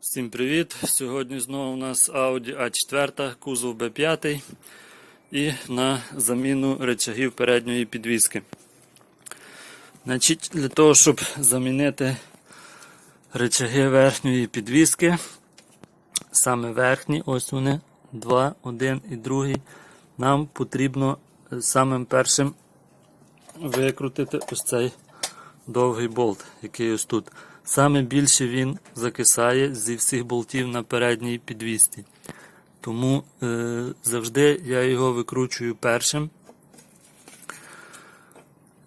Всім привіт! Сьогодні знову у нас Audi A4, кузов B5 і на заміну речагів передньої підвіски. Значить, Для того, щоб замінити речаги верхньої підвіски, саме верхні, ось вони, два, один і другий, нам потрібно самим першим викрутити ось цей довгий болт, який ось тут. Саме більше він закисає зі всіх болтів на передній підвісті. Тому е, завжди я його викручую першим.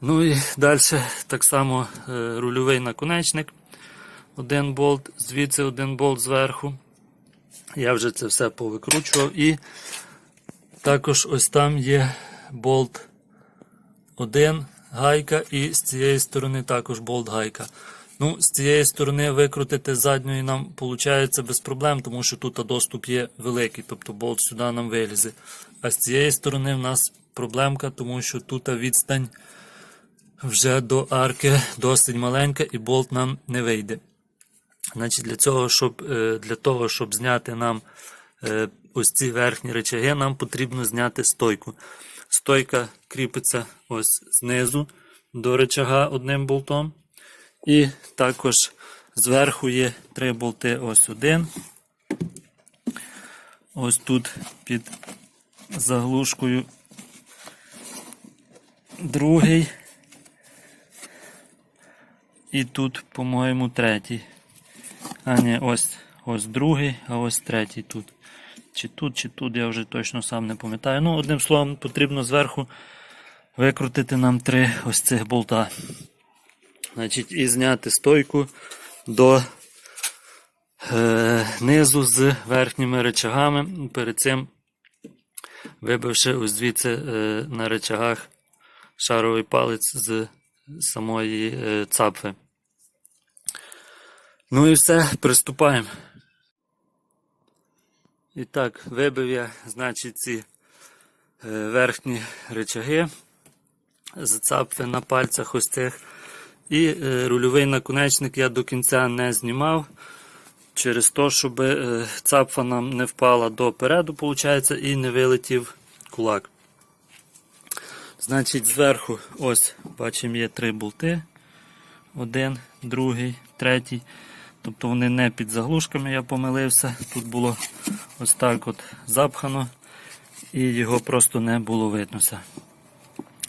Ну і далі так само е, рульовий наконечник. Один болт, звідси один болт зверху. Я вже це все повикручував. І також ось там є болт один гайка, і з цієї сторони також болт гайка. Ну, з цієї сторони викрутити задньої нам виходить без проблем, тому що тут доступ є великий, тобто болт сюди нам вилізе. А з цієї сторони в нас проблемка, тому що тут відстань вже до арки досить маленька і болт нам не вийде. Значить, Для цього, щоб, е, для того, щоб зняти нам е, ось ці верхні речаги, нам потрібно зняти стойку. Стойка кріпиться ось знизу до речага одним болтом. І також зверху є три болти. Ось один. Ось тут під заглушкою другий. І тут, по-моєму, третій. А ні, ось ось другий, а ось третій тут. Чи тут, чи тут, я вже точно сам не пам'ятаю. Ну, одним словом, потрібно зверху викрутити нам три ось цих болта. Значить, І зняти стойку до е, низу з верхніми речагами. Перед цим вибивши ось звідси е, на речагах шаровий палець з самої е, цапфи. Ну і все, приступаємо. І так, вибив я, значить, ці е, верхні речаги з цапфи на пальцях ось цих. І е, рульовий наконечник я до кінця не знімав. Через те, щоб е, цапфа нам не впала допереду, виходить, і не вилетів кулак. Значить, зверху, ось, бачимо, є три болти. Один, другий, третій. Тобто вони не під заглушками, я помилився. Тут було ось так от запхано, і його просто не було виднося.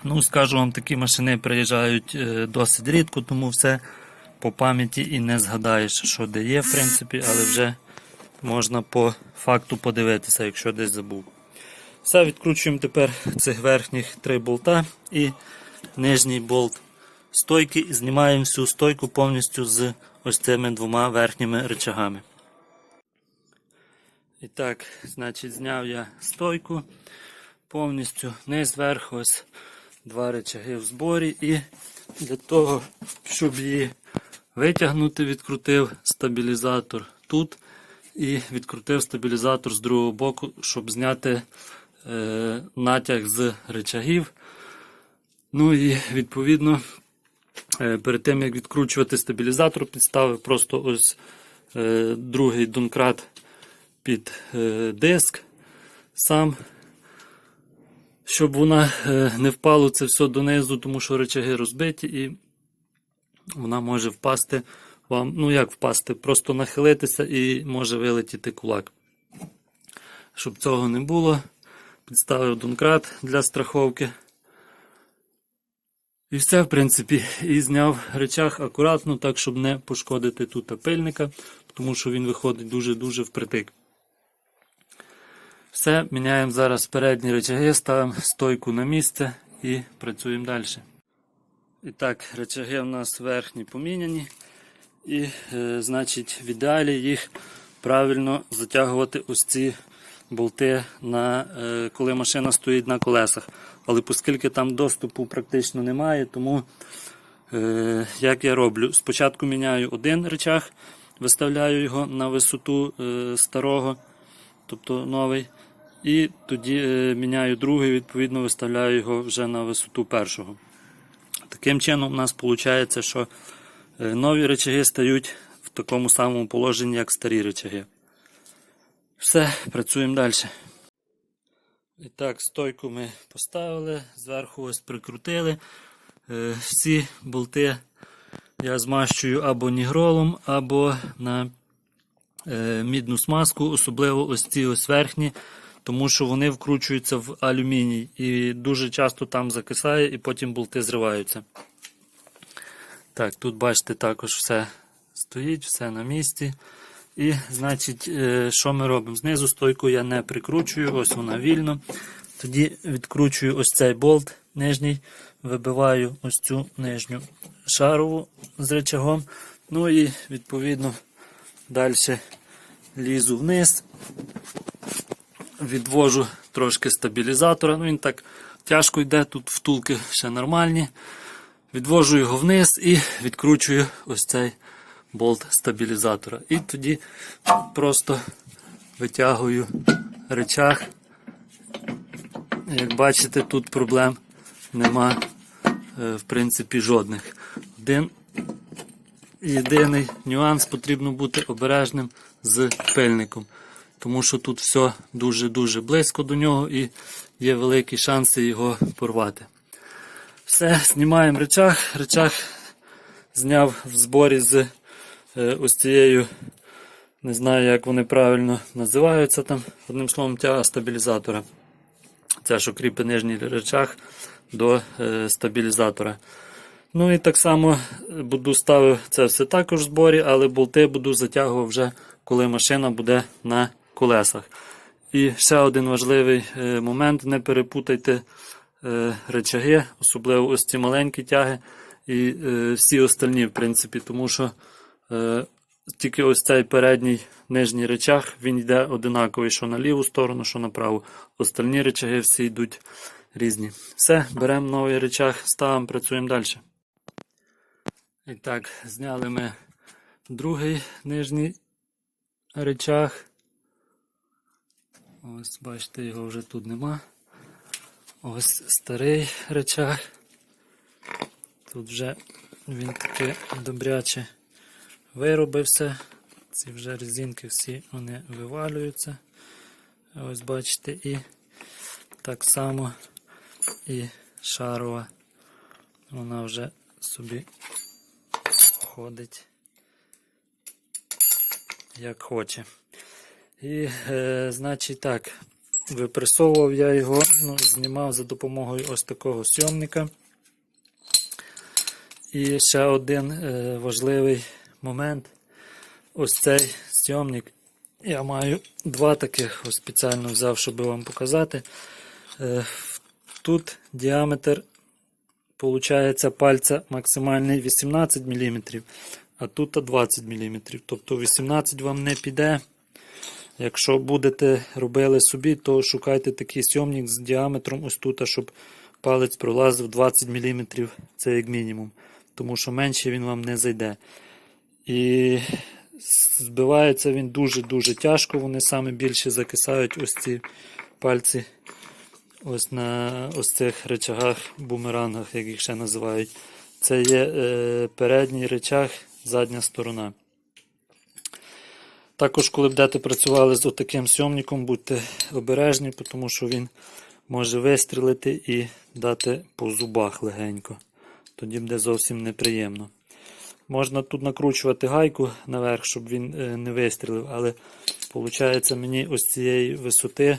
Ну, скажу вам, такі машини приїжджають е, досить рідко, тому все по пам'яті і не згадаєш, що де є, в принципі, але вже можна по факту подивитися, якщо десь забув. Все, відкручуємо тепер цих верхніх три болта і нижній болт стойки і знімаємо всю стойку повністю з ось цими двома верхніми рычагами. І так, значить, зняв я стойку повністю низ вверх, ось два рычаги в зборі. І для того, щоб її витягнути, відкрутив стабілізатор тут і відкрутив стабілізатор з другого боку, щоб зняти е, натяг з рычагів. Ну і відповідно Е, Перед тим, як відкручувати стабілізатор, підставив просто ось е, другий донкрат під е, диск сам, щоб вона е, не впало це все донизу, тому що речаги розбиті і вона може впасти вам, ну як впасти, просто нахилитися і може вилетіти кулак. Щоб цього не було, підставив донкрат для страховки. І все, в принципі, і зняв речах акуратно, так, щоб не пошкодити тут пильника, тому що він виходить дуже-дуже впритик. Все, міняємо зараз передні речаги, ставимо стойку на місце і працюємо далі. І так, речаги у нас верхні поміняні. І, е, значить, в ідеалі їх правильно затягувати ось ці болти, на, е, коли машина стоїть на колесах. Але оскільки там доступу практично немає, тому е, як я роблю? Спочатку міняю один речах, виставляю його на висоту е, старого, тобто новий. І тоді е, міняю другий, відповідно, виставляю його вже на висоту першого. Таким чином, у нас виходить, що е, нові речаги стають в такому самому положенні, як старі речаги. Все, працюємо далі. І так, стойку ми поставили, зверху ось прикрутили. Е, Всі болти я змащую або нігролом, або на мідну смазку, особливо ось ці ось верхні, тому що вони вкручуються в алюміній і дуже часто там закисає, і потім болти зриваються. Так, тут бачите, також все стоїть, все на місці. І, значить, е, що ми робимо? Знизу стойку я не прикручую, ось вона вільно. Тоді відкручую ось цей болт нижній, вибиваю ось цю нижню шарову з речагом. Ну і відповідно далі лізу вниз, відвожу трошки стабілізатора. Ну, він так тяжко йде, тут втулки ще нормальні. Відвожу його вниз і відкручую ось цей болт стабілізатора. І тоді просто витягую речах. Як бачите, тут проблем нема е, в принципі жодних. Один єдиний нюанс потрібно бути обережним з пильником, тому що тут все дуже-дуже близько до нього і є великі шанси його порвати. Все, знімаємо речах. Речах зняв в зборі з е, ось цією, не знаю, як вони правильно називаються там, одним словом, тяга стабілізатора. Це що кріпить нижній речах до е, стабілізатора. Ну і так само буду ставив це все також в зборі, але болти буду затягувати вже, коли машина буде на колесах. І ще один важливий е, момент: не перепутайте е, речаги, особливо ось ці маленькі тяги і е, всі остальні, в принципі, тому що тільки ось цей передній нижній речах, він йде одинаковий, що на ліву сторону, що на праву. Остальні речаги всі йдуть різні. Все, беремо новий речах, ставимо, працюємо далі. І так, зняли ми другий нижній речах. Ось, бачите, його вже тут нема. Ось старий речах. Тут вже він таки добряче виробився. Ці вже резинки всі вони вивалюються. Ось бачите, і так само і шарова. Вона вже собі ходить як хоче. І, е, значить, так, випресовував я його, ну, знімав за допомогою ось такого сйомника. І ще один е, важливий момент. Ось цей сйомник. Я маю два таких ось спеціально взяв, щоб вам показати. Е, тут діаметр, виходить, пальця максимальний 18 мм, а тут 20 мм. Тобто 18 вам не піде. Якщо будете робили собі, то шукайте такий сйомник з діаметром ось тут, щоб палець пролазив 20 мм, це як мінімум. Тому що менше він вам не зайде. І збивається він дуже-дуже тяжко. Вони саме більше закисають ось ці пальці ось на ось цих речагах, бумерангах, як їх ще називають. Це є е, передній речаг, задня сторона. Також, коли будете працювали з отаким сйомником, будьте обережні, тому що він може вистрілити і дати по зубах легенько. Тоді буде зовсім неприємно. Можна тут накручувати гайку наверх, щоб він е, не вистрілив, але виходить, мені ось цієї висоти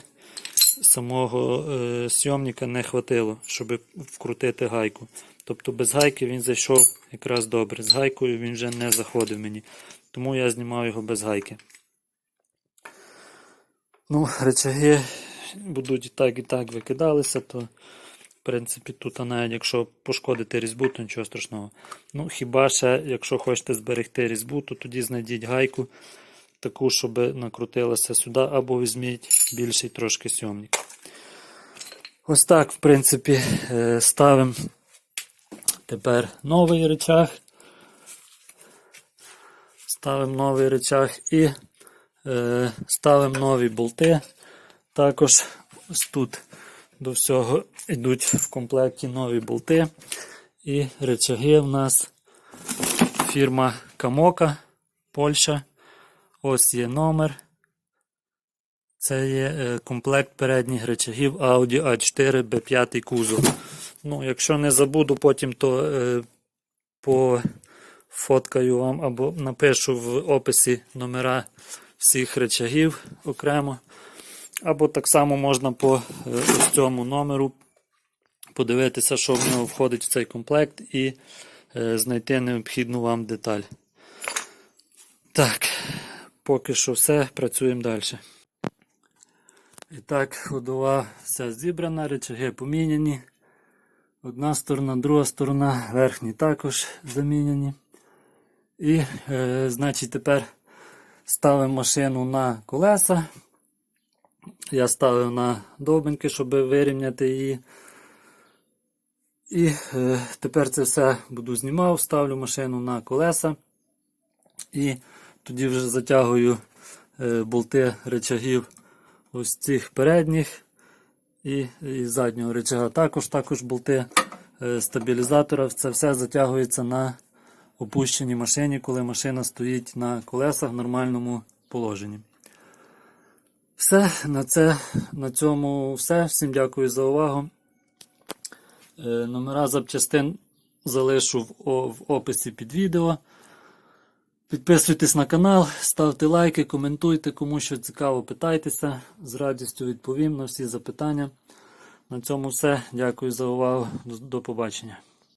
самого е, сйомника не хватило, щоб вкрутити гайку. Тобто без гайки він зайшов якраз добре. З гайкою він вже не заходив мені. Тому я знімав його без гайки. Ну, речаги будуть і так, і так викидалися, то в принципі тут навіть якщо пошкодити різьбу, то нічого страшного. Ну, хіба ще, якщо хочете зберегти різьбу, то тоді знайдіть гайку, таку, щоб накрутилася сюди, або візьміть більший трошки сьомник. Ось так, в принципі, е, ставимо тепер новий речах. Ставимо новий речах і ставимо нові болти. Також ось тут до всього йдуть в комплекті нові болти. І речаги в нас фірма Камока. Польща. Ось є номер. Це є е, комплект передніх речагів Audi A4 B5 кузов. Ну, якщо не забуду, потім то е, пофоткаю вам або напишу в описі номера всіх речагів окремо. Або так само можна по е, ось цьому номеру подивитися, що в нього входить в цей комплект, і е, знайти необхідну вам деталь. Так, поки що все, працюємо далі. І так, ходова вся зібрана, речаги поміняні. Одна сторона, друга сторона, верхні також заміняні. І, е, значить, тепер ставимо машину на колеса. Я ставив на довбеньки, щоб вирівняти її. І е, тепер це все буду знімав, ставлю машину на колеса. І тоді вже затягую е, болти речагів ось цих передніх і, і заднього речага. Також також болти е, стабілізатора. Це все затягується на опущеній машині, коли машина стоїть на колесах в нормальному положенні. Все, на, це, на цьому все. Всім дякую за увагу. Е, Номера запчастин залишу в, в описі під відео. Підписуйтесь на канал, ставте лайки, коментуйте, кому що цікаво, питайтеся. З радістю відповім на всі запитання. На цьому все. Дякую за увагу. До побачення.